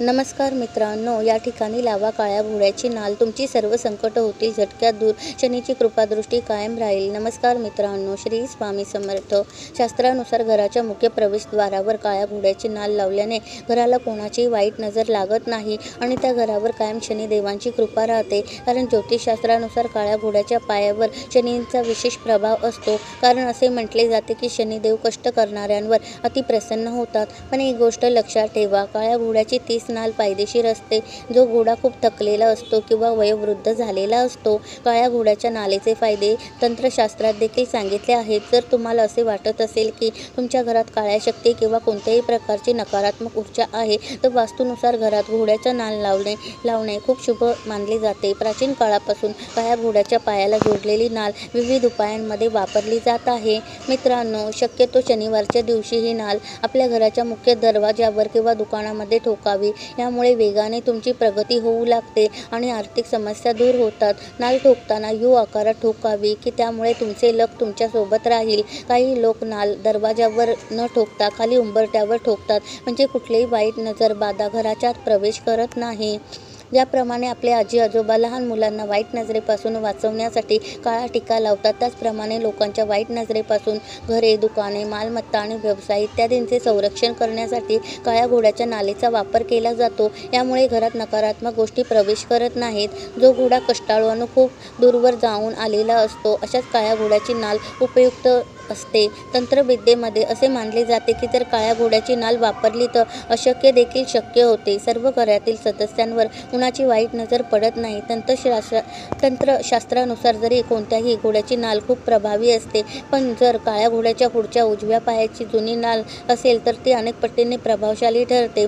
नमस्कार मित्रांनो या ठिकाणी लावा काळ्या घोड्याची नाल. तुमची सर्व संकट होतील झटक्यात दूर. शनीची कृपादृष्टी कायम राहील. नमस्कार मित्रांनो श्री स्वामी समर्थ. शास्त्रानुसार घराच्या मुख्य प्रवेशद्वारावर काळ्या घोड्याची नाल लावल्याने घराला कोणाची वाईट नजर लागत नाही आणि त्या घरावर कायम शनिदेवांची कृपा राहते. कारण ज्योतिषशास्त्रानुसार काळ्या घोड्याच्या पायावर शनींचा विशेष प्रभाव असतो. कारण असे म्हटले जाते की शनिदेव कष्ट करणाऱ्यांवर अतिप्रसन्न होतात. पण एक गोष्ट लक्षात ठेवा काळ्या घोड्याची तीस नाल फायदेशीर असते. जो घोडा खूप थकलेला असतो किंवा वयोवृद्ध झालेला असतो काळ्या घोड्याच्या नालेचे फायदे तंत्रशास्त्रात देखील सांगितले आहेत. जर तुम्हाला असे वाटत असेल की तुमच्या घरात काळ्या शक्ती किंवा कोणत्याही प्रकारची नकारात्मक ऊर्जा आहे तर वास्तूनुसार घरात घोड्याचा नाल लावणे लावणे खूप शुभ मानले जाते. प्राचीन काळापासून काळ्या घोड्याच्या पायाला जोडलेली नाल विविध उपायांमध्ये वापरली जात आहे. मित्रांनो शक्यतो शनिवारच्या दिवशी ही नाल आपल्या घराच्या मुख्य दरवाजावर किंवा दुकानामध्ये ठोकावी. यामुळे वेगाने तुमची प्रगती होऊ लागते आणि आर्थिक समस्या दूर होतात. नाल ठोकताना यू आकारात ठोकावी की त्यामुळे तुमचे लक तुमच्यासोबत राहील. काही लोक नाल दरवाजावर न ठोकता खाली उंबरट्यावर ठोकतात. म्हणजे कुठलीही वाईट नजर बाधा घराच्या प्रवेश करत नाही. ज्याप्रमाणे आपले आजी आजोबा लहान मुलांना वाईट नजरेपासून वाचवण्यासाठी काळा टीका लावतात त्याचप्रमाणे लोकांच्या वाईट नजरेपासून घरे दुकाने मालमत्ता आणि व्यवसाय इत्यादींचे संरक्षण करण्यासाठी काळ्या घोड्याच्या नालेचा वापर केला जातो. यामुळे घरात नकारात्मक गोष्टी प्रवेश करत नाहीत. जो घोडा कष्टाळून खूप दूरवर जाऊन आलेला असतो अशाच काळ्या घोड्याची नाल उपयुक्त असते. तंत्रविद्येमध्ये असे मानले जाते की जर काळ्या घोड्याची नाल वापरली तर अशक्य देखील शक्य होते. सर्व घरातील सदस्यांवर कुणाची वाईट नजर पडत नाही. तंत्रशास्त्र तंत्रशास्त्रानुसार जरी कोणत्याही घोड्याची नाल खूप प्रभावी असते पण जर काळ्या घोड्याच्या पुढच्या उजव्या पायाची जुनी नाल असेल तर ती अनेक पटीने प्रभावशाली ठरते.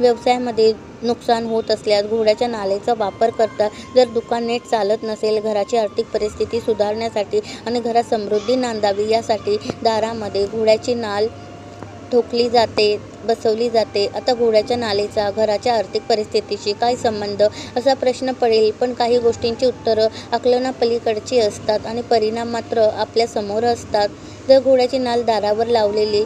व्यवसायामध्ये नुकसान होत असल्यास घोड्याच्या नालेचा वापर करता जर दुकान नीट चालत नसेल घराची आर्थिक परिस्थिती सुधारण्यासाठी आणि घरात समृद्धी नांदावी यासाठी दारामध्ये घोड्याची नाल ठोकली जाते बसवली जाते. आता घोड्याच्या नालेचा घराच्या आर्थिक परिस्थितीशी काय संबंध? असा प्रश्न पडेल पण काही गोष्टींची उत्तरं आकलनापलीकडची असतात आणि परिणाम मात्र आपल्यासमोर असतात. जर घोड्याची नाल दारावर लावलेली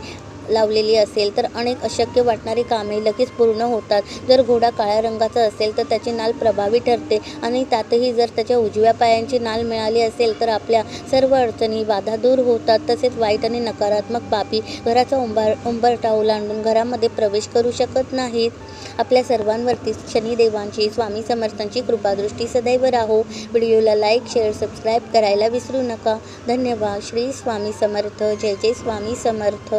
लावलेली असेल तर अनेक अशक्य वाटणारी कामे लगेच पूर्ण होतात. जर घोडा काळ्या रंगाचा असेल तर त्याची नाल प्रभावी ठरते आणि त्यातही जर त्याच्या उजव्या पायांची नाल मिळाली असेल तर आपल्या सर्व अडचणी बाधा दूर होतात. तसेच वाईट आणि नकारात्मक बाबी घराचा उंबार उंबरठा ओलांडून घरामध्ये प्रवेश करू शकत नाहीत. आपल्या सर्वांवरती शनिदेवांची स्वामी समर्थांची कृपादृष्टी सदैव राहो. व्हिडिओला लाईक शेअर सबस्क्राईब करायला विसरू नका. धन्यवाद. श्री स्वामी समर्थ. जय जय स्वामी समर्थ.